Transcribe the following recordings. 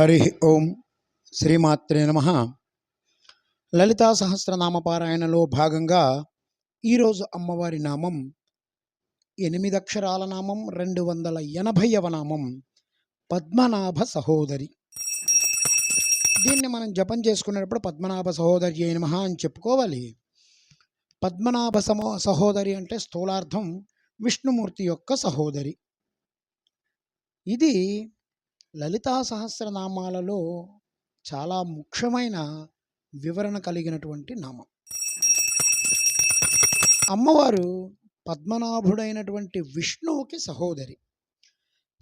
హరి ఓం శ్రీమాత్రే నమ. లలితా సహస్రనామ పారాయణలో భాగంగా ఈరోజు అమ్మవారి నామం ఎనిమిది అక్షరాల నామం రెండు వందల ఎనభైవ నామం పద్మనాభ సహోదరి. దీన్ని మనం జపం చేసుకునేటప్పుడు పద్మనాభ సహోదరి అయిన అని చెప్పుకోవాలి. పద్మనాభ సమో సహోదరి అంటే స్థూలార్థం విష్ణుమూర్తి యొక్క సహోదరి. ఇది లలితా సహస్రనామాలలో చాలా ముఖ్యమైన వివరణ కలిగినటువంటి నామం. అమ్మవారు పద్మనాభుడైనటువంటి విష్ణువుకి సహోదరి.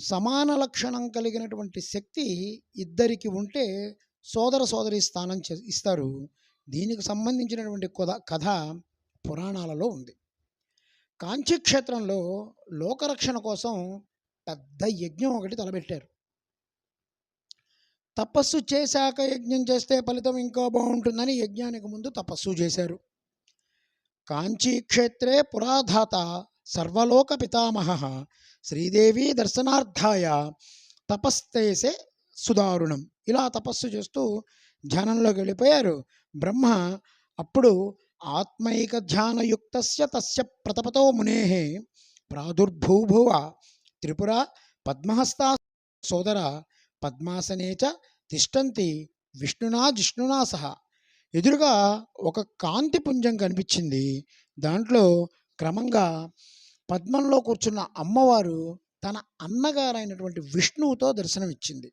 సమాన లక్షణం కలిగినటువంటి శక్తి ఇద్దరికి ఉంటే సోదర సోదరి స్థానం చే- ఇస్తారు. దీనికి సంబంధించినటువంటి కథ కథ పురాణాలలో ఉంది. కాంచీక్షేత్రంలో లోకరక్షణ కోసం పెద్ద యజ్ఞం ఒకటి తలపెట్టారు. తపస్సు చేశాక యజ్ఞం చేస్తే ఫలితం ఇంకా బాగుంటుందని యజ్ఞానికి ముందు తపస్సు చేశారు. కాంచీ క్షేత్రే పురాధాత సర్వలోక పితామహ శ్రీదేవి దర్శనార్థాయ తపస్తేసే సుదారుణం. ఇలా తపస్సు చేస్తూ ధ్యానంలోకి వెళ్ళిపోయారు. బ్రహ్మ అప్పుడు ఆత్మైక ధ్యానయుక్త తస్య ప్రతపతో మునే ప్రాదుర్భూభువ త్రిపుర పద్మహస్తా సోదర పద్మాసనే చ తిష్టంతి విష్ణునా జిష్ణునా సహా. ఎదురుగా ఒక కాంతి పుంజం కనిపించింది. దాంట్లో క్రమంగా పద్మంలో కూర్చున్న అమ్మవారు తన అన్నగారైనటువంటి విష్ణువుతో దర్శనమిచ్చింది.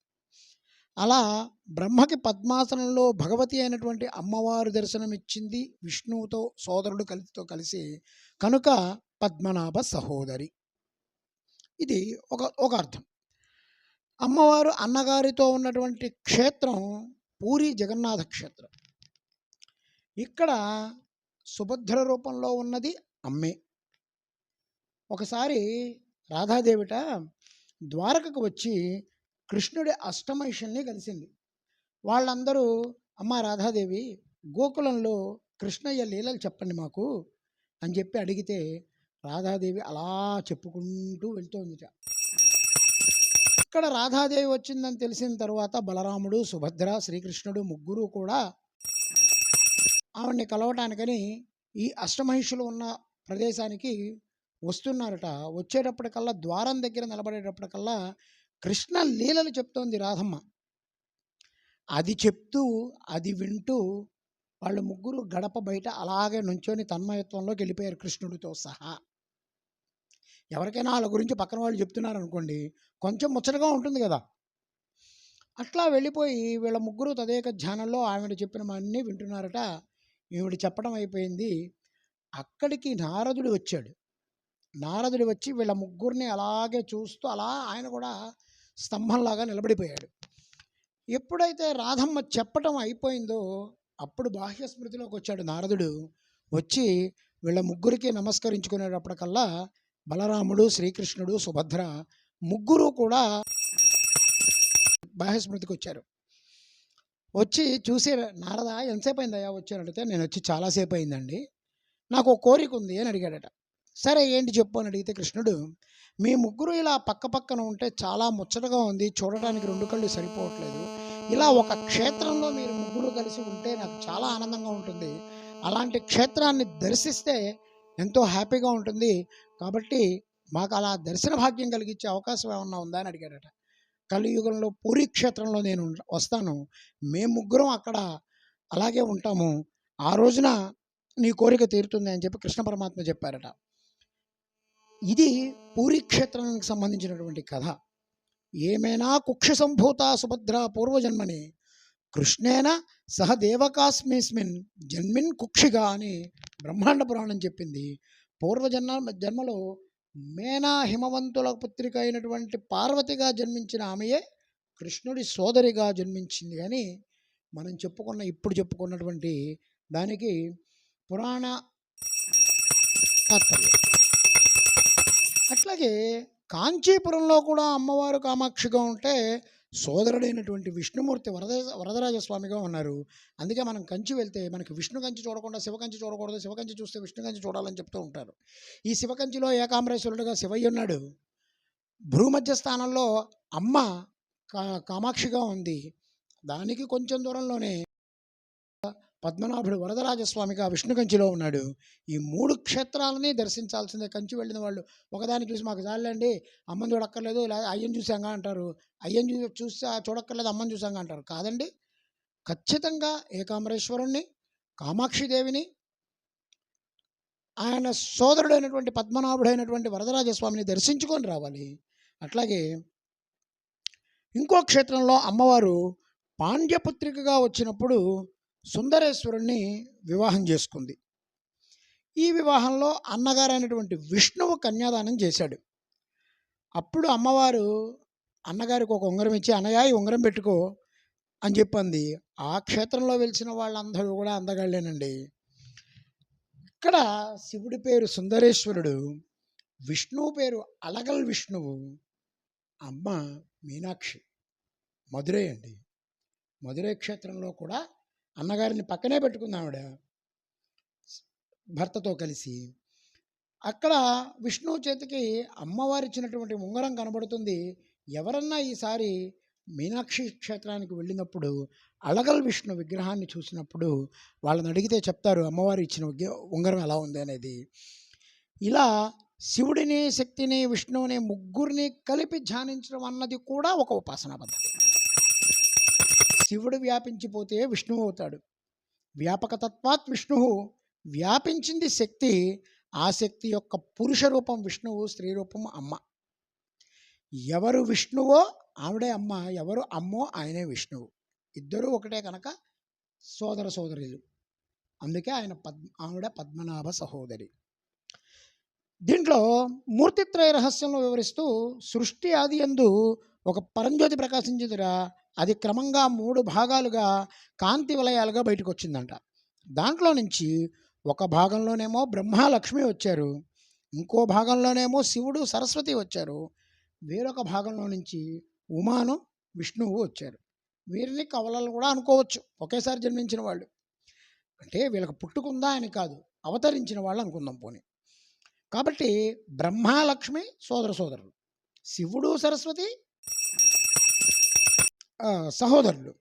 అలా బ్రహ్మకి పద్మాసనంలో భగవతి అయినటువంటి అమ్మవారు దర్శనమిచ్చింది విష్ణువుతో సోదరుడు కలిసితో కలిసి కనుక పద్మనాభ సహోదరి. ఇది ఒక ఒక అర్థం. అమ్మవారు అన్నగారితో ఉన్నటువంటి క్షేత్రం పూరి జగన్నాథ క్షేత్రం. ఇక్కడ సుభద్ర రూపంలో ఉన్నది అమ్మే. ఒకసారి రాధాదేవిట ద్వారకకు వచ్చి కృష్ణుడి అష్టమైషల్ని కలిసింది. వాళ్ళందరూ అమ్మ రాధాదేవి గోకులంలో కృష్ణయ్య లీలలు చెప్పండి మాకు అని చెప్పి అడిగితే రాధాదేవి అలా చెప్పుకుంటూ వెళ్తోందిట. ఇక్కడ రాధాదేవి వచ్చిందని తెలిసిన తర్వాత బలరాముడు సుభద్ర శ్రీకృష్ణుడు ముగ్గురు కూడా ఆవిడ్ని కలవటానికని ఈ అష్టమహిషులు ఉన్న ప్రదేశానికి వస్తున్నారట. వచ్చేటప్పటికల్లా ద్వారం దగ్గర నిలబడేటప్పటికల్లా కృష్ణ లీలలు చెప్తోంది రాధమ్మ. అది చెప్తూ అది వింటూ వాళ్ళు ముగ్గురు గడప బయట అలాగే నుంచొని తన్మయత్వంలోకి వెళ్ళిపోయారు కృష్ణుడితో సహా. ఎవరికైనా వాళ్ళ గురించి పక్కన వాళ్ళు చెప్తున్నారు అనుకోండి కొంచెం ముచ్చటగా ఉంటుంది కదా. అట్లా వెళ్ళిపోయి వీళ్ళ ముగ్గురు తదేక ధ్యానంలో ఆవిడ చెప్పిన అన్నీ వింటున్నారట. ఈవిడ చెప్పడం అయిపోయింది. అక్కడికి నారదుడు వచ్చాడు. నారదుడు వచ్చి వీళ్ళ ముగ్గురిని అలాగే చూస్తూ అలా ఆయన కూడా స్తంభంలాగా నిలబడిపోయాడు. ఎప్పుడైతే రాధమ్మ చెప్పటం అయిపోయిందో అప్పుడు బాహ్య స్మృతిలోకి వచ్చాడు నారదుడు. వచ్చి వీళ్ళ ముగ్గురికి నమస్కరించుకునేటప్పటికల్లా బలరాముడు శ్రీకృష్ణుడు సుభద్ర ముగ్గురు కూడా బాహ్య స్మృతికి వచ్చారు వచ్చి చూసి నారద ఎంతసేపు అయిందయ్యా వచ్చారు? అడిగితే నేను వచ్చి చాలాసేపు అయిందండి. నాకు ఒక కోరిక ఉంది అని అడిగాడట. సరే ఏంటి చెప్పు అని అడిగితే కృష్ణుడు మీ ముగ్గురు ఇలా పక్క పక్కన ఉంటే చాలా ముచ్చటగా ఉంది చూడటానికి రెండు కళ్ళు సరిపోవట్లేదు. ఇలా ఒక క్షేత్రంలో మీరు ముగ్గురు కలిసి ఉంటే నాకు చాలా ఆనందంగా ఉంటుంది. అలాంటి క్షేత్రాన్ని దర్శిస్తే ఎంతో హ్యాపీగా ఉంటుంది. కాబట్టి మాకు అలా దర్శన భాగ్యం కలిగించే అవకాశం ఏమన్నా ఉందా అని అడిగాడట కలియుగంలో పూరి క్షేత్రంలో నేను వస్తాను. మేము ముగ్గురం అక్కడ అలాగే ఉంటాము. ఆ రోజున నీ కోరిక తీరుతుంది అని చెప్పి కృష్ణ పరమాత్మ చెప్పారట. ఇది పూరి క్షేత్రానికి సంబంధించినటువంటి కథ. ఏమైనా కుక్ష సంభూత సుభద్ర పూర్వజన్మని కృష్ణేన సహ దేవకాస్మిస్మిన్ జన్మిన్ కుక్షిగా అని బ్రహ్మాండ పురాణం చెప్పింది. పూర్వజన్మ జన్మలో మేనా హిమవంతుల పుత్రిక అయినటువంటి పార్వతిగా జన్మించిన ఆమెయే కృష్ణుడి సోదరిగా జన్మించింది. కానీ మనం చెప్పుకున్న ఇప్పుడు చెప్పుకున్నటువంటి దానికి పురాణ తాత్పర్యం. అట్లాగే కాంచీపురంలో కూడా అమ్మవారు కామాక్షిగా ఉంటే సోదరుడైనటువంటి విష్ణుమూర్తి వరద వరదరాజస్వామిగా ఉన్నారు. అందుకే మనం కంచి వెళ్తే మనకి విష్ణు కంచి చూడకుండా శివకంచి చూడకూడదు. శివకంచి చూస్తే విష్ణు కంచి చూడాలని చెప్తూ ఉంటారు. ఈ శివకంచిలో ఏకాంబరేశ్వరుడుగా శివయ్య ఉన్నాడు. భూమధ్య స్థానంలో అమ్మ కా కామాక్షిగా ఉంది. దానికి కొంచెం దూరంలోనే పద్మనాభుడు వరదరాజస్వామిగా విష్ణు కంచిలో ఉన్నాడు. ఈ మూడు క్షేత్రాలని దర్శించాల్సిందే. కంచి వెళ్ళిన వాళ్ళు ఒకదాన్ని చూసి మాకు చాలండి అమ్మని చూడక్కర్లేదు లేదా అయ్యని చూసాంగా అంటారు. అయ్యని చూ చూసా చూడక్కర్లేదు అమ్మని చూసాంగా అంటారు. కాదండి. ఖచ్చితంగా ఏకాంబరేశ్వరుణ్ణి కామాక్షిదేవిని ఆయన సోదరుడైనటువంటి పద్మనాభుడైనటువంటి వరదరాజస్వామిని దర్శించుకొని రావాలి. అట్లాగే ఇంకో క్షేత్రంలో అమ్మవారు పాండ్యపుత్రికగా వచ్చినప్పుడు సుందరేశ్వరుణ్ణి వివాహం చేసుకుంది. ఈ వివాహంలో అన్నగారైనటువంటి విష్ణువు కన్యాదానం చేశాడు. అప్పుడు అమ్మవారు అన్నగారికి ఒక ఉంగరం ఇచ్చి అన్నయ్య ఈ ఉంగరం పెట్టుకో అని చెప్పింది. ఆ క్షేత్రంలో వెలిసిన వాళ్ళందరూ కూడా అందగాళ్ళేనండి. ఇక్కడ శివుడి పేరు సుందరేశ్వరుడు విష్ణువు పేరు అలగల్ విష్ణువు అమ్మ మీనాక్షి. మధురై అండి. మధురై క్షేత్రంలో కూడా అన్నగారిని పక్కనే పెట్టుకుంది ఆవిడ. భర్తతో కలిసి. అక్కడ విష్ణువు చేతికి అమ్మవారు ఇచ్చినటువంటి ఉంగరం కనబడుతుంది. ఎవరన్నా ఈసారి మీనాక్షి క్షేత్రానికి వెళ్ళినప్పుడు అలగల్ విష్ణు విగ్రహాన్ని చూసినప్పుడు వాళ్ళని అడిగితే చెప్తారు అమ్మవారు ఇచ్చిన ఉంగరం ఎలా ఉంది? అనేది. ఇలా శివుడిని శక్తిని విష్ణువుని ముగ్గురిని కలిపి ధ్యానించడం అన్నది కూడా ఒక ఉపాసనా పద్ధతి. శివుడు వ్యాపించిపోతే విష్ణువు అవుతాడు. వ్యాపకతత్వాత్ విష్ణువు వ్యాపించింది శక్తి ఆ శక్తి యొక్క పురుష రూపం విష్ణువు స్త్రీ రూపం అమ్మ. ఎవరు విష్ణువో ఆవిడే అమ్మ ఎవరు అమ్మో ఆయనే విష్ణువు. ఇద్దరూ ఒకటే కనుక సోదర సోదరులు. అందుకే ఆయన పద్మ ఆవిడ పద్మనాభ సహోదరి. దీంట్లో మూర్తిత్రయ రహస్యంలో వివరిస్తూ సృష్టి ఆది యందు ఒక పరంజ్యోతి ప్రకాశించిందిరా అది క్రమంగా మూడు భాగాలుగా కాంతి వలయాలుగా బయటకు వచ్చిందంట దాంట్లో నుంచి ఒక భాగంలోనేమో బ్రహ్మ లక్ష్మి వచ్చారు. ఇంకో భాగంలోనేమో శివుడు సరస్వతి వచ్చారు. వేరొక భాగంలో నుంచి ఉమాను విష్ణువు వచ్చారు. వీరిని కవలలు కూడా అనుకోవచ్చు. ఒకేసారి జన్మించిన వాళ్ళు. అంటే వీళ్ళకి పుట్టుకుందా అని కాదు. అవతరించిన వాళ్ళు అనుకుందాం పోనీ. కాబట్టి బ్రహ్మ లక్ష్మి సోదర సోదరులు. శివుడు సరస్వతి సహోదరులు.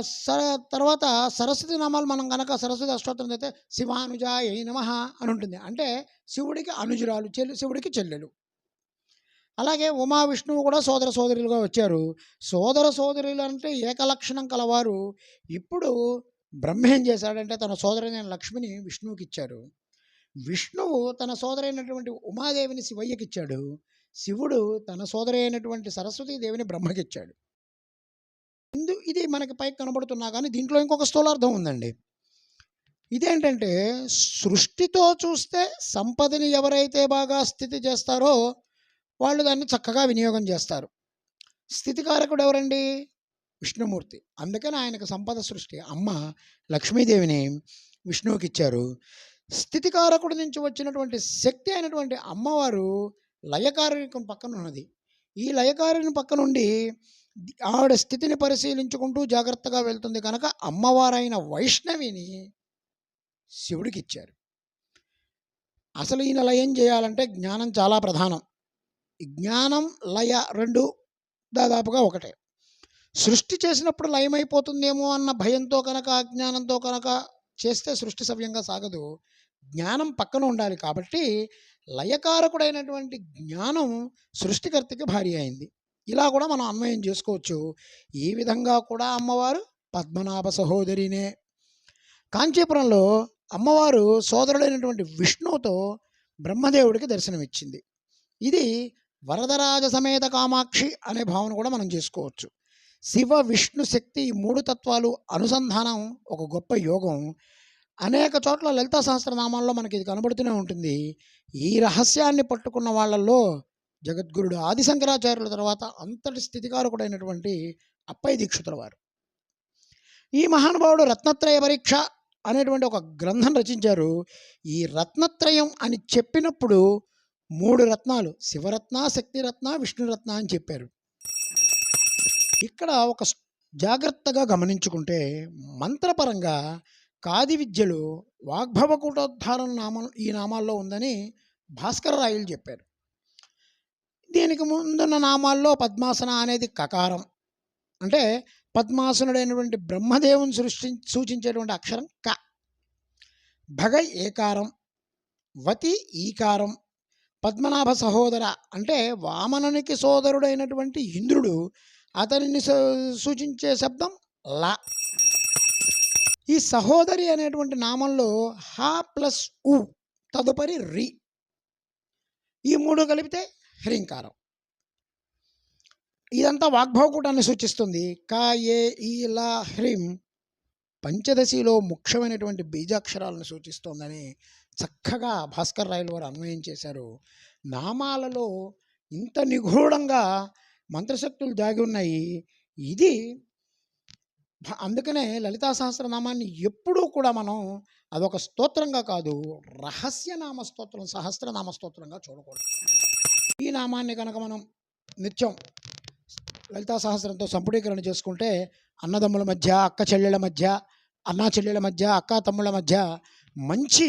సర తర్వాత సరస్వతి నామాలు మనం కనుక సరస్వతి అష్టోత్తరం అయితే శివానుజాయ నమ అని ఉంటుంది. అంటే శివుడికి అనుజురాలు చెల్లి శివుడికి చెల్లెలు. అలాగే ఉమా విష్ణువు కూడా సోదర సోదరులుగా వచ్చారు. సోదర సోదరులు అంటే ఏకలక్షణం కలవారు. ఇప్పుడు బ్రహ్మ ఏం చేశాడంటే తన సోదరైన లక్ష్మిని విష్ణువుకి ఇచ్చారు. విష్ణువు తన సోదరైనటువంటి ఉమాదేవిని శివయ్యకిచ్చాడు శివుడు తన సోదరి అయినటువంటి సరస్వతీదేవిని బ్రహ్మకిచ్చాడు ఇది మనకి పైకి కనబడుతున్నా కానీ దీంట్లో ఇంకొక స్థూలార్థం ఉందండి. ఇదేంటంటే సృష్టితో చూస్తే సంపదని ఎవరైతే బాగా స్థితి చేస్తారో వాళ్ళు దాన్ని చక్కగా వినియోగం చేస్తారు. స్థితికారకుడు ఎవరండి? విష్ణుమూర్తి. అందుకని ఆయనకు సంపద సృష్టి. అమ్మ లక్ష్మీదేవిని విష్ణువుకి ఇచ్చారు. స్థితికారకుడి నుంచి వచ్చినటువంటి శక్తి అయినటువంటి అమ్మవారు లయకారకం పక్కన ఉన్నది ఈ లయకారుని పక్కనుండి ఆవిడ స్థితిని పరిశీలించుకుంటూ జాగ్రత్తగా వెళ్తుంది కనుక అమ్మవారైన వైష్ణవిని శివుడికి ఇచ్చారు అసలు ఈయన లయం చేయాలంటే జ్ఞానం చాలా ప్రధానం. జ్ఞానం లయ రెండు దాదాపుగా ఒకటే. సృష్టి చేసినప్పుడు లయమైపోతుందేమో అన్న భయంతో కనుక అజ్ఞానంతో కనుక చేస్తే సృష్టి సవ్యంగా సాగదు. జ్ఞానం పక్కన ఉండాలి కాబట్టి లయకారకుడైనటువంటి జ్ఞానం సృష్టికర్తకి భారీ అయింది. ఇలా కూడా మనం అన్వయం చేసుకోవచ్చు. ఈ విధంగా కూడా అమ్మవారు పద్మనాభ సహోదరినే. కాంచీపురంలో అమ్మవారు సోదరుడైనటువంటి విష్ణువుతో బ్రహ్మదేవుడికి దర్శనమిచ్చింది. ఇది వరదరాజ సమేత కామాక్షి అనే భావన కూడా మనం చేసుకోవచ్చు. శివ విష్ణు శక్తి ఈ మూడు తత్వాలు అనుసంధానం ఒక గొప్ప యోగం. అనేక చోట్ల లలితా సహస్రనామాల్లో మనకి ఇది కనబడుతూనే ఉంటుంది. ఈ రహస్యాన్ని పట్టుకున్న వాళ్ళల్లో జగద్గురుడు ఆదిశంకరాచార్యుల తర్వాత అంతటి స్థితికారకుడైనటువంటి అప్పయ్య దీక్షితుల వారు. ఈ మహానుభావుడు రత్నత్రయ పరీక్ష అనేటువంటి ఒక గ్రంథం రచించారు. ఈ రత్నత్రయం అని చెప్పినప్పుడు మూడు రత్నాలు శివరత్న శక్తిరత్న విష్ణురత్న అని చెప్పారు. ఇక్కడ ఒక జాగ్రత్తగా గమనించుకుంటే మంత్రపరంగా కాది విద్యలు వాగ్భవకూటోద్ధారణ నామం ఈ నామాల్లో ఉందని భాస్కర రాయలు చెప్పారు. దీనికి ముందున్న నామాల్లో పద్మాసన అనేది కకారం. అంటే పద్మాసనుడైనటువంటి బ్రహ్మదేవుని సృష్టి సూచించేటువంటి అక్షరం క. భగ ఏకారం వతి ఈకారం పద్మనాభ సహోదర అంటే వామనునికి సోదరుడైనటువంటి ఇంద్రుడు అతనిని సూ- సూచించే శబ్దం ల. ఈ సహోదరి అనేటువంటి నామంలో హ ప్లస్ ఉ తదుపరి రి. ఈ మూడు కలిపితే హ్రీంకారం ఇదంతా వాగ్భవకూటాన్ని సూచిస్తుంది. కా ఏ ఈ లా హ్రీం పంచదశిలో ముఖ్యమైనటువంటి బీజాక్షరాలను సూచిస్తోందని చక్కగా భాస్కర్ రాయలు వారు అన్వయం చేశారు. నామాలలో ఇంత నిగూఢంగా మంత్రశక్తులు దాగి ఉన్నాయి. ఇది అందుకనే లలితా సహస్రనామాన్ని ఎప్పుడూ కూడా మనం అదొక స్తోత్రంగా కాదు రహస్యనామ స్తోత్రం సహస్రనామ స్తోత్రంగా చూడకూడదు. నామాన్ని కనుక మనం నిత్యం లలితా సహస్రంతో సంపుటీకరణ చేసుకుంటే అన్నదమ్ముల మధ్య అక్క చెల్లెళ్ళ మధ్య అన్నా చెల్లెళ్ళ మధ్య అక్క తమ్ముళ్ళ మధ్య మంచి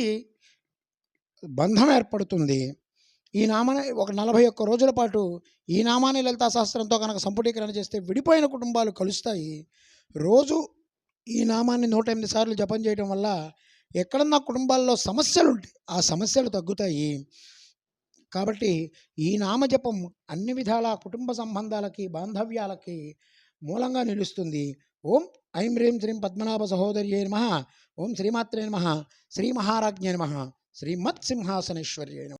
బంధం ఏర్పడుతుంది. ఈ నామాన్ని ఒక నలభై ఒక్క రోజుల పాటు ఈ నామాన్ని లలితా శాస్త్రంతో కనుక సంపుటీకరణ చేస్తే విడిపోయిన కుటుంబాలు కలుస్తాయి. రోజు ఈ నామాన్ని నూట ఎనిమిది సార్లు జపం చేయడం వల్ల ఎక్కడన్నా కుటుంబాల్లో సమస్యలు ఉంటాయి ఆ సమస్యలు తగ్గుతాయి. కాబట్టి ఈ నామజపం అన్ని విధాల కుటుంబ సంబంధాలకి బాంధవ్యాలకి మూలంగా నిలుస్తుంది. ఓం ఐం రీం శ్రీం పద్మనాభ సహోదర్యే నమ. ఓం శ్రీమాత్రే నమ. శ్రీ మహారాజ్ఞే నమ. శ్రీమత్ సింహాసనేశ్వర్యే నమ.